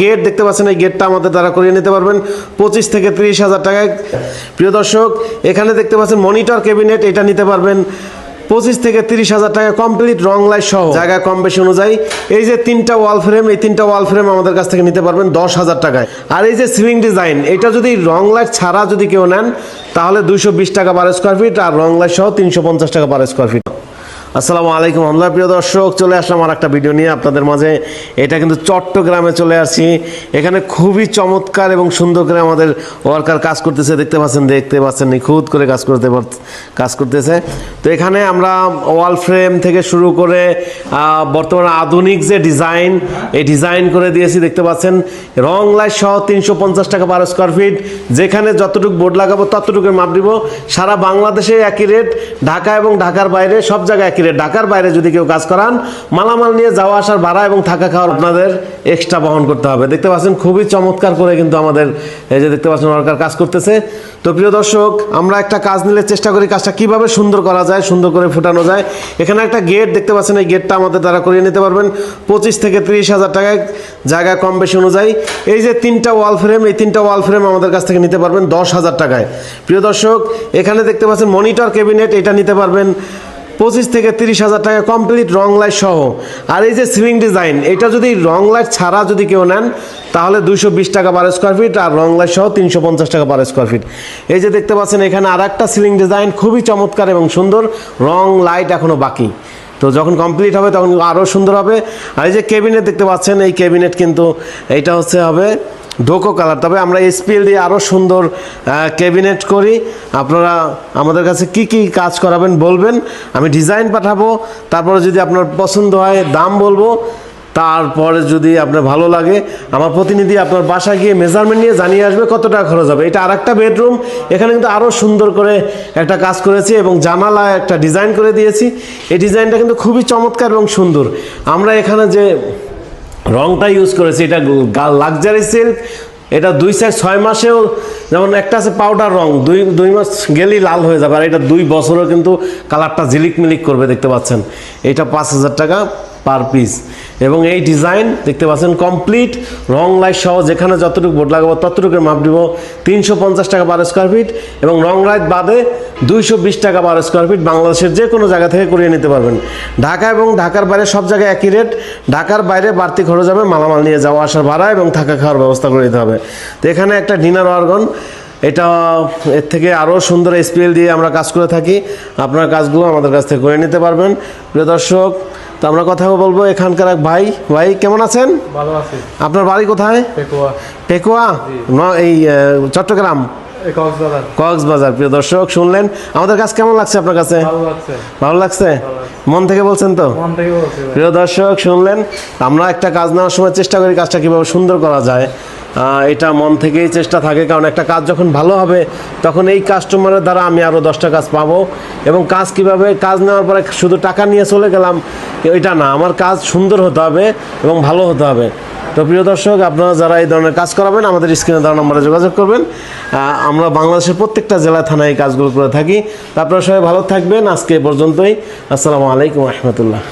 Gate দেখতে পাচ্ছেন, এই গেটটা আমাদের দ্বারা করিয়ে নিতে পারবেন। পঁচিশ থেকে ত্রিশ হাজার টাকায়। প্রিয় দর্শক, এখানে দেখতে পাচ্ছেন, মনিটর, ক্যাবিনেট, এটা নিতে পারবেন। পঁচিশ থেকে তিরিশ হাজার টাকা কমপ্লিট রং লাইট সহ। জায়গা কম বেশি অনুযায়ী। এই যে তিনটা ওয়াল ফ্রেম, এই তিনটা ওয়াল ফ্রেম আমাদের কাছ থেকে নিতে পারবেন দশ হাজার টাকায়। আর এই যে সিলিং ডিজাইন, এটা যদি রং লাইট ছাড়া যদি কেউ নেন, তাহলে দুইশো বিশ টাকা পার স্কোয়ার ফিট আর রং লাইট সহ তিনশো পঞ্চাশ টাকা পার স্কোয়ার ফিট আসসালামু আলাইকুম হামলা প্রিয় দর্শক, চলে আসলাম আর একটা ভিডিও নিয়ে আপনাদের মাঝে। এটা কিন্তু চট্টগ্রামে চলে আসি এখানে খুবই চমৎকার এবং সুন্দর করে আমাদের ওয়ার্কার কাজ করতেছে। দেখতে পাচ্ছেন দেখতে পাচ্ছেন, নিখুঁত করে কাজ করতে কাজ করতেছে। তো এখানে আমরা ওয়াল ফ্রেম থেকে শুরু করে বর্তমানে আধুনিক যে ডিজাইন, এই ডিজাইন করে দিয়েছি, দেখতে পাচ্ছেন। রং লাইট সহ তিনশো পঞ্চাশ টাকা পার স্কোয়ার ফিট যেখানে যতটুকু বোর্ড লাগাবো ততটুকু মাপ দিব। সারা বাংলাদেশে একই রেট ঢাকা এবং ঢাকার বাইরে সব জায়গায় একই রেট ঢাকার বাইরে যদি কেউ কাজ করান, মালামাল নিয়ে যাওয়া আসার ভাড়া এবং থাকা খাওয়ার আপনাদের এক্সট্রা বহন করতে হবে। দেখতে পাচ্ছেন খুবই চমৎকার করে কিন্তু আমাদের এই যে দেখতে পাচ্ছেন ওয়ার্কার কাজ করতেছে। তো প্রিয় দর্শক, আমরা একটা কাজ নিলে চেষ্টা করি কাজটা কীভাবে সুন্দর করা যায়, সুন্দর করে ফুটানো যায়। এখানে একটা গেট দেখতে পাচ্ছেন, এই গেটটা আমাদের দ্বারা করিয়ে নিতে পারবেন। পঁচিশ থেকে ত্রিশ হাজার টাকায় জায়গা কম বেশি অনুযায়ী। এই যে তিনটা ওয়াল ফ্রেম এই তিনটা ওয়াল ফ্রেম আমাদের কাছ থেকে নিতে পারবেন দশ হাজার টাকায়। প্রিয় দর্শক, এখানে দেখতে পাচ্ছেন মনিটর ক্যাবিনেট এটা নিতে পারবেন পঁচিশ থেকে তিরিশ হাজার টাকা কমপ্লিট রং লাইট সহ। আর এই যে সিলিং ডিজাইন এটা যদি রং লাইট ছাড়া যদি কেউ নেন, তাহলে দুশো বিশ টাকা পার স্কোয়ার ফিট আর রং লাইট সহ তিনশো পঞ্চাশ টাকা পার স্কোয়ার ফিট এই যে দেখতে পাচ্ছেন, এখানে আর একটা সিলিং ডিজাইন খুবই চমৎকার এবং সুন্দর, রং লাইট এখনও বাকি। তো যখন কমপ্লিট হবে, তখন আরও সুন্দর হবে। আর এই যে ক্যাবিনেট দেখতে পাচ্ছেন, এই ক্যাবিনেট কিন্তু এইটা হচ্ছে হবে ডোকো কালার। তবে আমরা এসপিএল দিয়ে আরও সুন্দর ক্যাবিনেট করি। আপনারা আমাদের কাছে কি কি কাজ করাবেন বলবেন, আমি ডিজাইন পাঠাবো। তারপরে যদি আপনার পছন্দ হয়, দাম বলব। তারপরে যদি আপনার ভালো লাগে, আমার প্রতিনিধি আপনার বাসায় গিয়ে মেজারমেন্ট নিয়ে জানিয়ে আসবে কত টাকা খরচ হবে। এটা আরেকটা বেডরুম এখানে কিন্তু আরও সুন্দর করে একটা কাজ করেছি এবং জানালা একটা ডিজাইন করে দিয়েছি। এই ডিজাইনটা কিন্তু খুবই চমৎকার এবং সুন্দর। আমরা এখানে যে রংটা ইউজ করেছি, এটা লাক্সারি সিল্ক এটা দুই সাইড ছয় মাসেও যেমন একটা আছে পাউডার রং, দুই দুই মাস গেলেই লাল হয়ে যাবে। আর এটা দুই বছরও কিন্তু কালারটা ঝিলিক মিলিক করবে, দেখতে পাচ্ছেন। এটা পাঁচ হাজার টাকা। পার পিস এবং এই ডিজাইন দেখতে পাচ্ছেন কমপ্লিট রং লাইট সহ যেখানে যতটুকু বোর্ড লাগাবো ততটুকু মাপ দিব তিনশো পঞ্চাশ টাকা পার স্কোয়ার ফিট এবং রং লাইট বাদে দুইশো বিশ টাকা পার স্কোয়ার ফিট বাংলাদেশের যে কোনো জায়গা থেকে করিয়ে নিতে পারবেন। ঢাকা এবং ঢাকার বাইরে সব জায়গায় একই রেট ঢাকার বাইরে বাড়তি খরচ হবে, মালামাল নিয়ে যাওয়া, আসার, ভাড়া এবং থাকা খাওয়ার ব্যবস্থা করে দিতে হবে। তো এখানে একটা ডিনার অর্গন এটা এর থেকে আরও সুন্দর এসপিএল দিয়ে আমরা কাজ করে থাকি। আপনার কাজগুলো আমাদের কাছ থেকে করে নিতে পারবেন। প্রিয় দর্শক আমরা কথা বলব এখানকার এক ভাই। ভাই কেমন আছেন? ভালো আছি। আপনার বাড়ি কোথায়? পেকুয়া। পেকুয়া? ন- এই চট্টগ্রাম? কক্সবাজার। প্রিয় দর্শক শুনলেন? আমাদের কাছে কেমন লাগছে আপনার কাছে? ভালো লাগছে। মন থেকে বলছেন তো? প্রিয় দর্শক শুনলেন? আমরা একটা কাজ নেওয়ার সময় চেষ্টা করি কাজটা কীভাবে সুন্দর করা যায়। এটা মন থেকেই চেষ্টা থাকে, কারণ একটা কাজ যখন ভালো হবে, তখন এই কাস্টমারের দ্বারা আমি আরও দশটা কাজ পাবো। এবং কাজ কীভাবে, কাজ নেওয়ার পরে শুধু টাকা নিয়ে চলে গেলাম, এটা না, আমার কাজ সুন্দর হতে হবে এবং ভালো হতে হবে। তো প্রিয় দর্শক, আপনারা যারা এই ধরনের কাজ করাবেন, আমাদের স্ক্রিনে দেওয়া নম্বরে যোগাযোগ করবেন। আমরা বাংলাদেশের প্রত্যেকটা জেলা থানায় এই কাজগুলো করে থাকি। আপনারা সবাই ভালো থাকবেন। আজকে এ পর্যন্তই। আসসালামু আলাইকুম রহমতুল্লাহ।